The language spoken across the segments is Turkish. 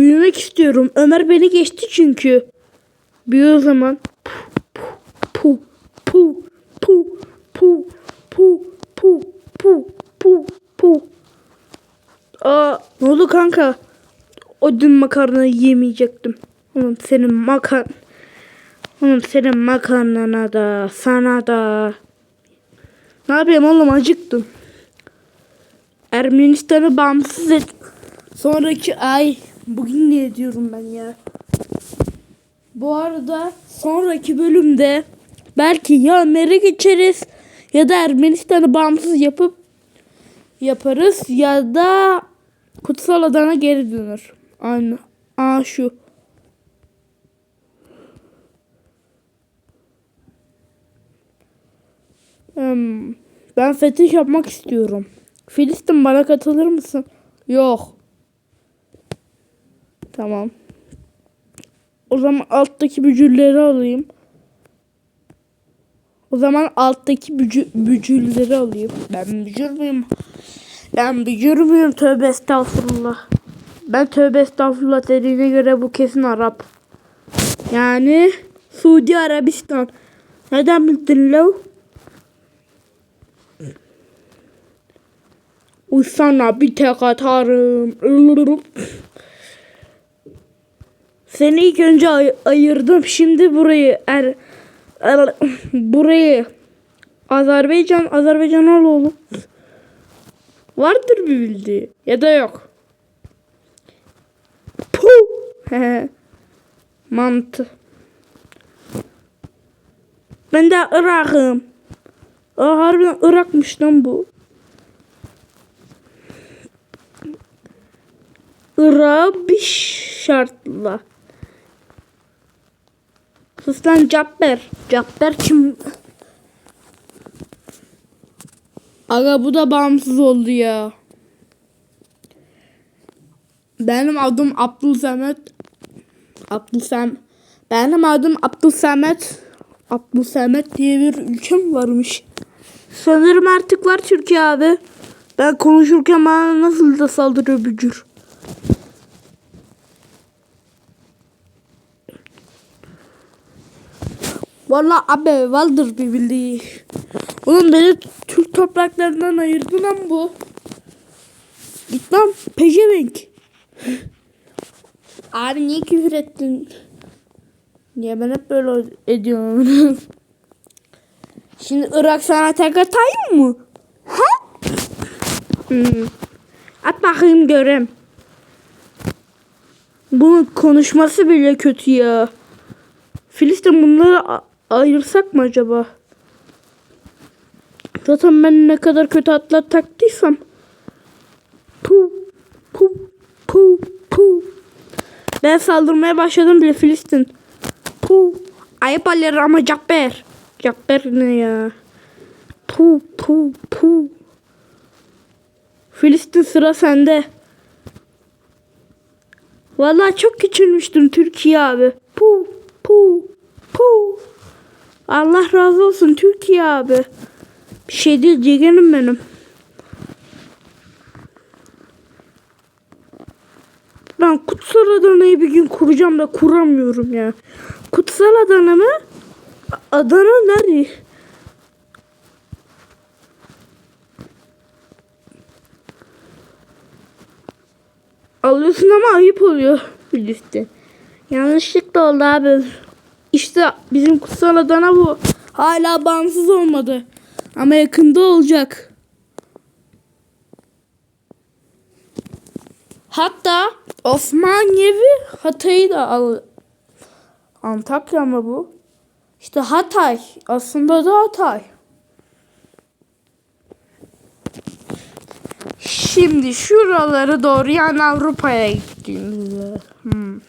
Büyümek istiyorum. Ömer beni geçti çünkü. Büyü o zaman. Pu pu pu pu pu pu pu pu pu. Aa, ne oldu kanka? O dün makarnayı yemeyecektim. Oğlum senin makar... Oğlum senin makarnana da sana da. Ne yapayım oğlum acıktım. Ermenistan'ı bağımsız et. Sonraki ay. Bugün ne diyorum ben ya. Bu arada sonraki bölümde belki ya Ömer'e geçeriz ya da Ermenistan'ı bağımsız yapıp yaparız ya da Kutsal Adana geri dönür. Aynı. Aa şu. Ben fetih yapmak istiyorum. Filistin bana katılır mısın? Yok. Tamam. O zaman alttaki bücürleri alayım. O zaman alttaki bücü, bücürleri alayım. Ben bücür müyüm? Ben bücür müyüm? Tövbe estağfurullah. Ben tövbe estağfurullah dediğine göre bu kesin Arap. Yani Suudi Arabistan. Neden bildin lo? Uysana bir tek atarım. Seni ilk önce ay- ayırdım. Şimdi burayı er, er- burayı Azerbaycan Azerbaycan al. Vardır bir bildiği ya da yok. Puh. Mantı. Ben de Irak'ım. Aa, harbiden Irak'mış lan bu. Irak'ı bir şartla. Sus lan Cabber. Cabber kim? Aga bu da bağımsız oldu ya. Benim adım Abdülsamet. Abdülsam. Benim adım Abdülsamet. Abdülsamet diye bir ülkem varmış. Sanırım artık var Türkiye abi. Ben konuşurken bana nasıl da saldırıyor bücür. Valla abi vardır bir bildiği. Oğlum beni Türk topraklarından ayırdı lan bu. Git lan pezevenk. Abi niye küfür ettin? Niye ben hep böyle ediyorum? Şimdi Irak sana tek atayım mı? Ha? Hmm. At bakayım görem. Bunun konuşması bile kötü ya. Filistin bunları ayırsak mı acaba? Zaten ben ne kadar kötü atlar taktıysam. Pu pu pu pu. Ben saldırmaya başladım bile Filistin. Pu. Ayıp alır ama Cabber. Cabber ne ya? Pu pu pu. Filistin sıra sende. Vallahi çok küçülmüştüm Türkiye abi. Pu pu pu. Allah razı olsun Türkiye abi. Bir şey değil ciğerim benim. Ben Kutsal Adana'yı bir gün kuracağım da kuramıyorum ya. Kutsal Adana mı? Adana nerede? Alıyorsun ama ayıp oluyor Filistin. Yanlışlıkla oldu abi. İşte bizim kutsal Adana bu. Hala bağımsız olmadı. Ama yakında olacak. Hatta Osmaniyevi Hatay'ı da al. Antakya mı bu? İşte Hatay. Aslında da Hatay. Şimdi şuraları doğru yani Avrupa'ya gittiğimizde. Hmm.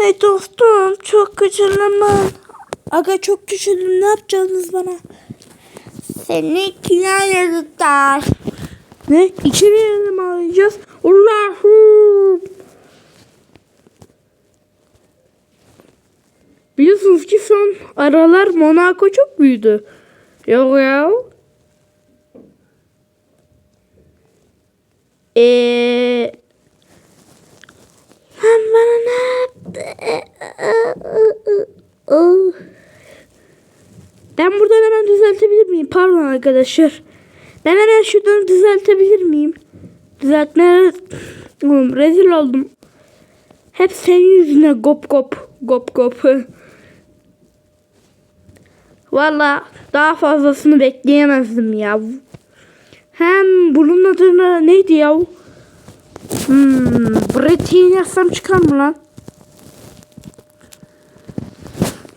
Hey dostum çok küçüldüm ben. Aga çok küçüldüm ne yapacaksınız bana? Seni ikiye tutar. Ne? İçeri mi alacağız? Allah'ım. Biliyorsunuz ki son aralar Monaco çok büyüdü. Yok ya. Eee Ben buradan hemen düzeltebilir miyim? Pardon arkadaşlar. Ben hemen şuradan düzeltebilir miyim? Düzeltme... Oğlum rezil oldum. Hep senin yüzüne gop gop. Gop gop. Valla daha fazlasını bekleyemezdim ya. Hem bunun adını neydi ya? Hmm, Bretin yazsam çıkar mı lan?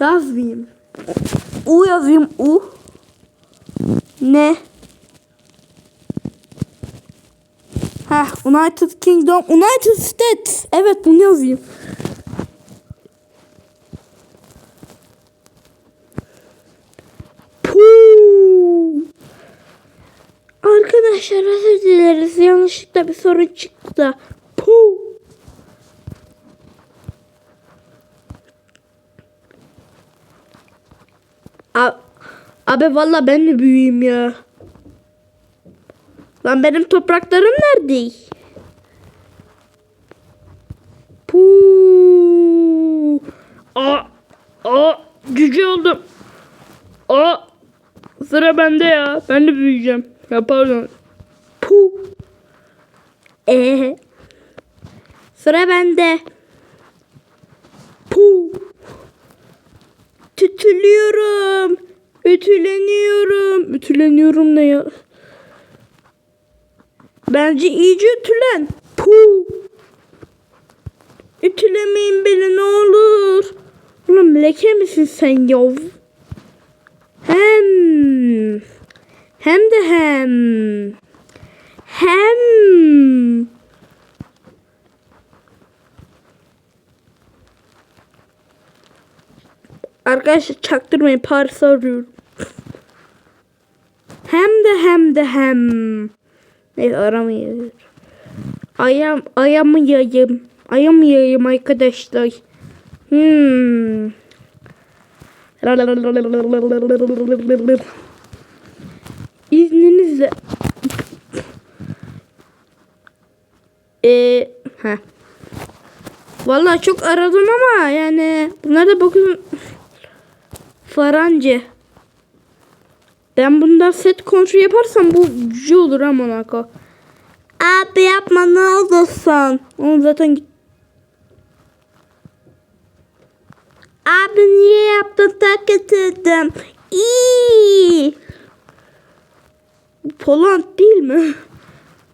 Yazmayayım. U yazayım U. Ne? Heh, United Kingdom, United States. Evet bunu yazayım. Arkadaşlar özür dileriz. Yanlışlıkla bir sorun çıktı. Puh. A- Abi valla ben de büyüğüm ya. Lan benim topraklarım nerede? Puh. Aa, aa, cüce oldum. Aa, sıra bende ya. Ben de büyüyeceğim. Ya pardon. Puh. Ee, sıra bende. Puh. Tütülüyorum. Ütüleniyorum. Ütüleniyorum ne ya? Bence iyice ütülen. Puh. Ütülemeyin beni ne olur. Oğlum leke misin sen yav? Hem. Hem de hem. Hem. Arkadaşlar çaktırmayın Paris'i arıyorum. De hem de hem. Neyse aramayayım. Ayam, ayamı yayım. Ayamı yayım arkadaşlar. Hmm. İzninizle. Ee, ha. Vallahi çok aradım ama yani bunlar da bakın Farancı. Ben bundan set kontrol yaparsam bu cüce olur ha Monaco. Abi yapma ne olursun. Onu zaten. Abi niye yaptın tak getirdim. İyi. Poland değil mi?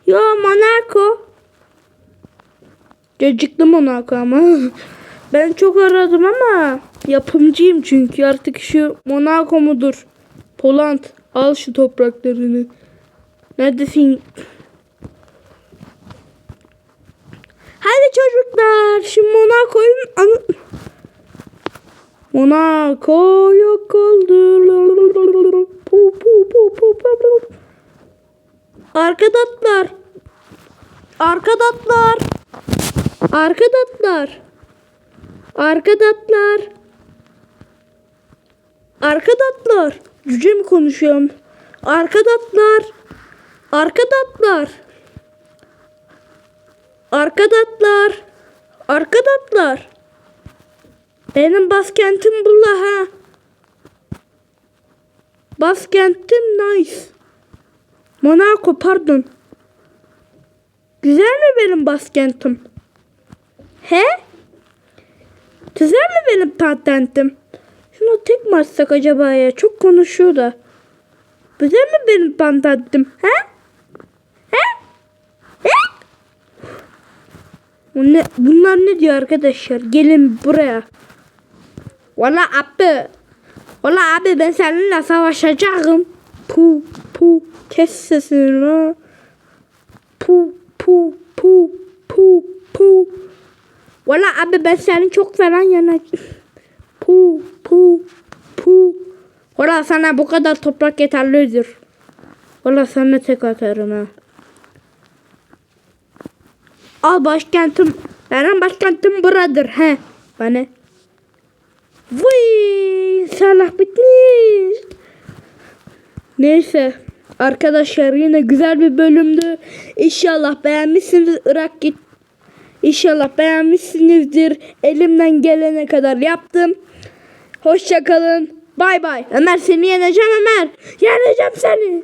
Yo Monaco. Cacıklı Monaco ama. Ben çok aradım ama yapımcıyım çünkü artık şu Monaco mudur? Poland al şu topraklarını. Neredesin? Hadi çocuklar şu Monaco'nun anı... Monaco yok oldu. Pu, pu. Arkadaşlar. Arkadaşlar. Arkadaşlar. Arkadaşlar. Arkadaşlar. Cüce mi konuşuyorum? Arkadaşlar. Arkadaşlar. Arkadaşlar. Arkadaşlar. Benim baskentim bulla ha. Baskentim nice. Monaco pardon. Güzel mi benim baskentim? He? Güzel mi benim patentim? Şunu tek mi açsak acaba ya? Çok konuşuyor da. Güzel mi benim patentim? He? He? He? Bu ne, bunlar ne diyor arkadaşlar? Gelin buraya. Valla abi. Valla abi ben seninle savaşacağım. Pu pu kes sesini lan. Pu pu pu pu pu. Valla abi ben seni çok falan yana. Pu pu pu. Valla sana bu kadar toprak yeterlidir. Valla sana tek atarım ha. Al başkentim. Benim başkentim buradır he. Bana. Vay salah bitmiş. Neyse. Arkadaşlar yine güzel bir bölümdü. İnşallah beğenmişsiniz. Irak git İnşallah beğenmişsinizdir. Elimden gelene kadar yaptım. Hoşça kalın. Bay bay. Ömer seni yeneceğim Ömer. Yeneceğim seni.